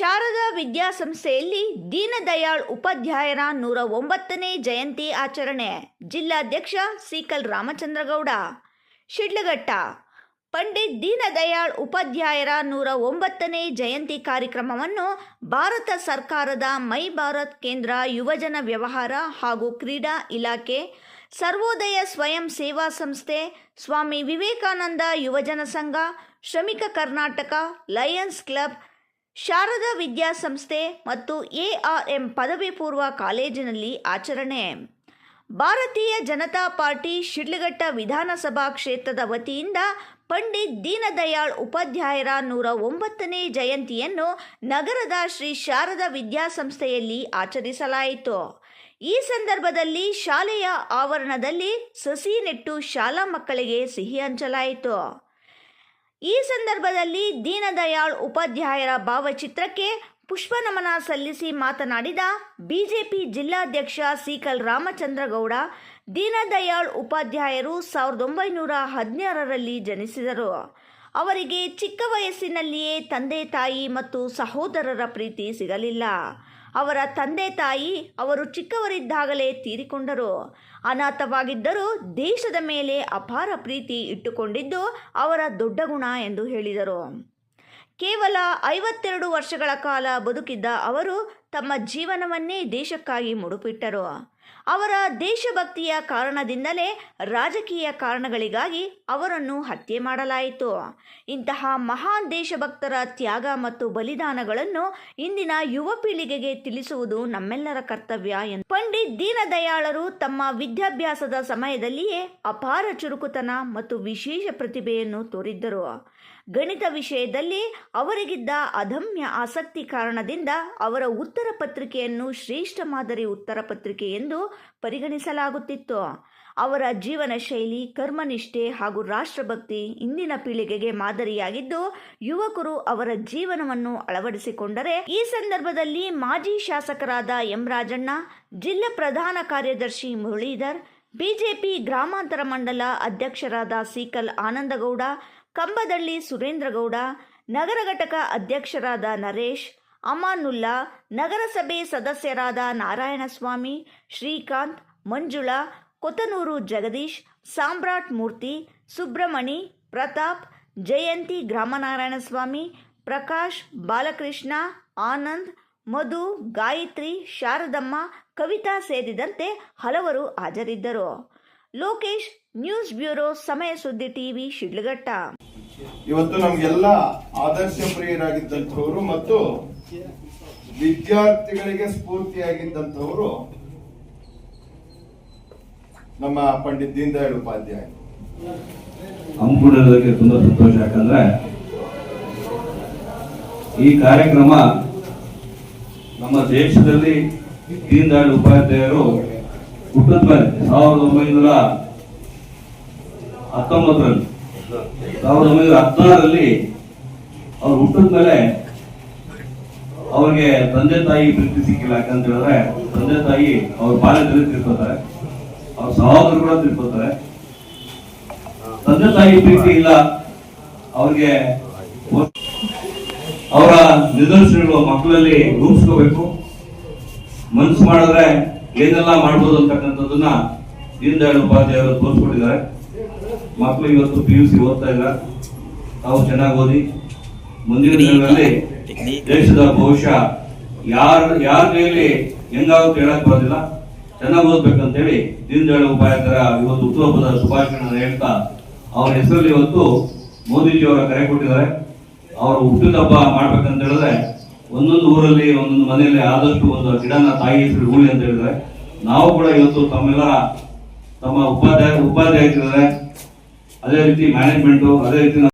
ಶಾರದಾ ವಿದ್ಯಾಸಂಸ್ಥೆಯಲ್ಲಿ ದೀನದಯಾಳ್ ಉಪಾಧ್ಯಾಯರ ನೂರ ಒಂಬತ್ತನೇ ಜಯಂತಿ ಆಚರಣೆ. ಜಿಲ್ಲಾಧ್ಯಕ್ಷ ಸೀಕಲ್ ರಾಮಚಂದ್ರಗೌಡ. ಶಿಡ್ಲಘಟ್ಟ, ಪಂಡಿತ್ ದೀನದಯಾಳ್ ಉಪಾಧ್ಯಾಯರ ನೂರ ಒಂಬತ್ತನೇ ಜಯಂತಿ ಕಾರ್ಯಕ್ರಮವನ್ನು ಭಾರತ ಸರ್ಕಾರದ ಮೈ ಭಾರತ್ ಕೇಂದ್ರ ಯುವಜನ ವ್ಯವಹಾರ ಹಾಗೂ ಕ್ರೀಡಾ ಇಲಾಖೆ, ಸರ್ವೋದಯ ಸ್ವಯಂ ಸೇವಾ ಸಂಸ್ಥೆ, ಸ್ವಾಮಿ ವಿವೇಕಾನಂದ ಯುವಜನ ಸಂಘ, ಶ್ರಮಿಕ ಕರ್ನಾಟಕ ಲಯನ್ಸ್ ಕ್ಲಬ್ ಶಾರದಾ ವಿದ್ಯಾಸಂಸ್ಥೆ ಮತ್ತು ಎಆರ್ಎಂ ಪದವಿ ಪೂರ್ವ ಕಾಲೇಜಿನಲ್ಲಿ ಆಚರಣೆ. ಭಾರತೀಯ ಜನತಾ ಪಾರ್ಟಿ ಶಿಡ್ಲಘಟ್ಟ ವಿಧಾನಸಭಾ ಕ್ಷೇತ್ರದ ವತಿಯಿಂದ ಪಂಡಿತ್ ದೀನದಯಾಳ್ ಉಪಾಧ್ಯಾಯರ ನೂರ ಒಂಬತ್ತನೇ ಜಯಂತಿಯನ್ನು ನಗರದ ಶ್ರೀ ಶಾರದಾ ವಿದ್ಯಾಸಂಸ್ಥೆಯಲ್ಲಿ ಆಚರಿಸಲಾಯಿತು. ಈ ಸಂದರ್ಭದಲ್ಲಿ ಶಾಲೆಯ ಆವರಣದಲ್ಲಿ ಸಸಿ ನೆಟ್ಟು ಶಾಲಾ ಮಕ್ಕಳಿಗೆ ಸಿಹಿ ಹಂಚಲಾಯಿತು. ಈ ಸಂದರ್ಭದಲ್ಲಿ ದೀನದಯಾಳ್ ಉಪಾಧ್ಯಾಯರ ಭಾವಚಿತ್ರಕ್ಕೆ ಪುಷ್ಪ ನಮನ ಸಲ್ಲಿಸಿ ಮಾತನಾಡಿದ ಬಿಜೆಪಿ ಜಿಲ್ಲಾಧ್ಯಕ್ಷ ಸೀಕಲ್ ರಾಮಚಂದ್ರಗೌಡ, ದೀನದಯಾಳ್ ಉಪಾಧ್ಯಾಯರು ಸಾವಿರದ ಒಂಬೈನೂರ ಹದಿನಾರರಲ್ಲಿ ಜನಿಸಿದರು. ಅವರಿಗೆ ಚಿಕ್ಕ ವಯಸ್ಸಿನಲ್ಲಿಯೇ ತಂದೆ ತಾಯಿ ಮತ್ತು ಸಹೋದರರ ಪ್ರೀತಿ ಸಿಗಲಿಲ್ಲ. ಅವರ ತಂದೆ ತಾಯಿ ಅವರು ಚಿಕ್ಕವರಿದ್ದಾಗಲೇ ತೀರಿಕೊಂಡರು. ಅನಾಥವಾಗಿದ್ದರೂ ದೇಶದ ಮೇಲೆ ಅಪಾರ ಪ್ರೀತಿ ಇಟ್ಟುಕೊಂಡಿದ್ದು ಅವರ ದೊಡ್ಡ ಗುಣ ಎಂದು ಹೇಳಿದರು. ಕೇವಲ ಐವತ್ತೆರಡು ವರ್ಷಗಳ ಕಾಲ ಬದುಕಿದ್ದ ಅವರು ತಮ್ಮ ಜೀವನವನ್ನೇ ದೇಶಕ್ಕಾಗಿ ಮುಡುಪಿಟ್ಟರು. ಅವರ ದೇಶಭಕ್ತಿಯ ಕಾರಣದಿಂದಲೇ ರಾಜಕೀಯ ಕಾರಣಗಳಿಗಾಗಿ ಅವರನ್ನು ಹತ್ಯೆ ಮಾಡಲಾಯಿತು. ಇಂತಹ ಮಹಾನ್ ದೇಶಭಕ್ತರ ತ್ಯಾಗ ಮತ್ತು ಬಲಿದಾನಗಳನ್ನು ಇಂದಿನ ಯುವ ಪೀಳಿಗೆಗೆ ತಿಳಿಸುವುದು ನಮ್ಮೆಲ್ಲರ ಕರ್ತವ್ಯ ಎಂದು ಪಂಡಿತ್ ದೀನದಯಾಳರು ತಮ್ಮ ವಿದ್ಯಾಭ್ಯಾಸದ ಸಮಯದಲ್ಲಿಯೇ ಅಪಾರ ಚುರುಕುತನ ಮತ್ತು ವಿಶೇಷ ಪ್ರತಿಭೆಯನ್ನು ತೋರಿದ್ದರು. ಗಣಿತ ವಿಷಯದಲ್ಲಿ ಅವರಿಗಿದ್ದ ಅದಮ್ಯ ಆಸಕ್ತಿ ಕಾರಣದಿಂದ ಅವರ ಉತ್ತರ ಪತ್ರಿಕೆಯನ್ನು ಶ್ರೇಷ್ಠ ಮಾದರಿ ಉತ್ತರ ಪತ್ರಿಕೆ ಎಂದು ಪರಿಗಣಿಸಲಾಗುತ್ತಿತ್ತು. ಅವರ ಜೀವನ ಶೈಲಿ, ಕರ್ಮನಿಷ್ಠೆ ಹಾಗೂ ರಾಷ್ಟ್ರಭಕ್ತಿ ಇಂದಿನ ಪೀಳಿಗೆಗೆ ಮಾದರಿಯಾಗಿದ್ದು, ಯುವಕರು ಅವರ ಜೀವನವನ್ನು ಅಳವಡಿಸಿಕೊಂಡರೆ ಈ ಸಂದರ್ಭದಲ್ಲಿ ಮಾಜಿ ಶಾಸಕರಾದ ಎಂ ರಾಜಣ್ಣ ಜಿಲ್ಲಾ ಪ್ರಧಾನ ಕಾರ್ಯದರ್ಶಿ ಮುರಳೀಧರ್, ಬಿಜೆಪಿ ಗ್ರಾಮಾಂತರ ಮಂಡಲ ಅಧ್ಯಕ್ಷರಾದ ಸೀಕಲ್ ಆನಂದಗೌಡ, ಕಂಬದಳ್ಳಿ ಸುರೇಂದ್ರಗೌಡ, ನಗರ ಘಟಕ ಅಧ್ಯಕ್ಷರಾದ ನರೇಶ್ ಅಮಾನುಲ್ಲಾ ನಗರಸಭೆ ಸದಸ್ಯರಾದ ನಾರಾಯಣಸ್ವಾಮಿ, ಶ್ರೀಕಾಂತ್, ಮಂಜುಳಾ, ಕೊತನೂರು ಜಗದೀಶ್, ಸಾಮ್ರಾಟ್ ಮೂರ್ತಿ ಸುಬ್ರಮಣಿ ಪ್ರತಾಪ್, ಜಯಂತಿ ಗ್ರಾಮನಾರಾಯಣಸ್ವಾಮಿ, ಪ್ರಕಾಶ್, ಬಾಲಕೃಷ್ಣ, ಆನಂದ್, ಮಧು, ಗಾಯತ್ರಿ, ಶಾರದಮ್ಮ, ಕವಿತಾ ಸೇರಿದಂತೆ ಹಲವರು ಹಾಜರಿದ್ದರು. ಲೋಕೇಶ್, ನ್ಯೂಸ್ ಬ್ಯೂರೋ, ಸಮಯ ಸುದ್ದಿ ಟಿವಿ, ಶಿಡ್ಲಘಟ್ಟ. ಇವತ್ತು ನಮ್ಗೆಲ್ಲ ಆದರ್ಶ ಪ್ರಿಯರಾಗಿದ್ದಂಥವ್ರು ಮತ್ತು ವಿದ್ಯಾರ್ಥಿಗಳಿಗೆ ಸ್ಫೂರ್ತಿಯಾಗಿದ್ದಂಥವ್ರು ನಮ್ಮ ಪಂಡಿತ್ ದೀನ್ ದಯಾಳ್ ಉಪಾಧ್ಯಾಯ ಹಮ್ಮಿಕೊಂಡಿರೋದಕ್ಕೆ ತುಂಬಾ ಸಂತೋಷ. ಯಾಕಂದ್ರೆ ಈ ಕಾರ್ಯಕ್ರಮ ನಮ್ಮ ದೇಶದಲ್ಲಿ ದೀನ್ ದಯಾಳ್ ಉಪಾಧ್ಯಾಯರು ಹುಟ್ಟಿದ ಮೇಲೆ ಸಾವಿರದ ಒಂಬೈನೂರ ಹತ್ತೊಂಬತ್ತರಲ್ಲಿ. ಸಾವಿರದ ಒಂಬೈನೂರ ಹದಿನಾರರಲ್ಲಿ ಅವ್ರು ಹುಟ್ಟಿದ ಮೇಲೆ ಅವ್ರಿಗೆ ತಂದೆ ತಾಯಿ ಪ್ರೀತಿ ಸಿಕ್ಕಿಲ್ಲ. ಯಾಕಂತ ಹೇಳಿದ್ರೆ ತಂದೆ ತಾಯಿ ಅವ್ರ ಬಾಲ್ಯದಲ್ಲಿ ತಿಳ್ಕೊತಾರೆ ಅವ್ರ ಸಹೋದರರು ಕೂಡ ತಿಳ್ಕೊತಾರೆ ತಂದೆ ತಾಯಿ ಪ್ರೀತಿ ಇಲ್ಲ. ಅವ್ರಿಗೆ ಅವರ ನಿದರ್ಶನಗಳು ಮಕ್ಕಳಲ್ಲಿ ರೂಪಿಸ್ಕೋಬೇಕು. ಮನ್ಸು ಮಾಡಿದ್ರೆ ಏನೆಲ್ಲ ಮಾಡ್ಬೋದು ಅಂತಕ್ಕಂಥದ್ದನ್ನ ದೀನ್ ದಯಾಳ್ ಉಪಾಧ್ಯಾಯರು ತೋರಿಸ್ಕೊಟ್ಟಿದ್ದಾರೆ. ಮಕ್ಕಳು ಇವತ್ತು ಪಿ ಯು ಸಿ ಓದ್ತಾ ಇಲ್ಲ. ತಾವು ಚೆನ್ನಾಗಿ ಓದಿ. ಮುಂದಿನ ದಿನಗಳಲ್ಲಿ ದೇಶದ ಭವಿಷ್ಯ ಯಾರ ಯಾರ ಕೈಯಲ್ಲಿ ಹೆಂಗಾಗುತ್ತೆ ಹೇಳಕ್ ಬರೋದಿಲ್ಲ. ಚೆನ್ನಾಗಿ ಓದ್ಬೇಕಂತೇಳಿ ದೀನ್ ದಯಾಳ್ ಉಪಾಧ್ಯಾಯರ ಇವತ್ತು ಹುಟ್ಟುಹಬ್ಬದ ಶುಭಾಶಯಗಳನ್ನ ಹೇಳ್ತಾ ಅವರ ಹೆಸರಲ್ಲಿ ಇವತ್ತು ಮೋದಿಜಿ ಅವರ ಕರೆ ಕೊಟ್ಟಿದ್ದಾರೆ. ಅವರು ಹುಟ್ಟಿದ ಹಬ್ಬ ಮಾಡ್ಬೇಕಂತ ಹೇಳಿದ್ರೆ ಒಂದೊಂದು ಊರಲ್ಲಿ ಒಂದೊಂದು ಮನೆಯಲ್ಲಿ ಆದಷ್ಟು ಒಂದು ಗಿಡನ ತಾಯಿ ಹೆಸರು ಹೂಳಿ ಅಂತ ಹೇಳಿದ್ರೆ ನಾವು ಕೂಡ ಇವತ್ತು ತಮ್ಮೆಲ್ಲರ ತಮ್ಮ ಉಪಾಧ್ಯಾಯ ಉಪಾಧ್ಯಾಯ ಅದೇ ರೀತಿ ಮ್ಯಾನೇಜ್ಮೆಂಟು ಅದೇ ರೀತಿ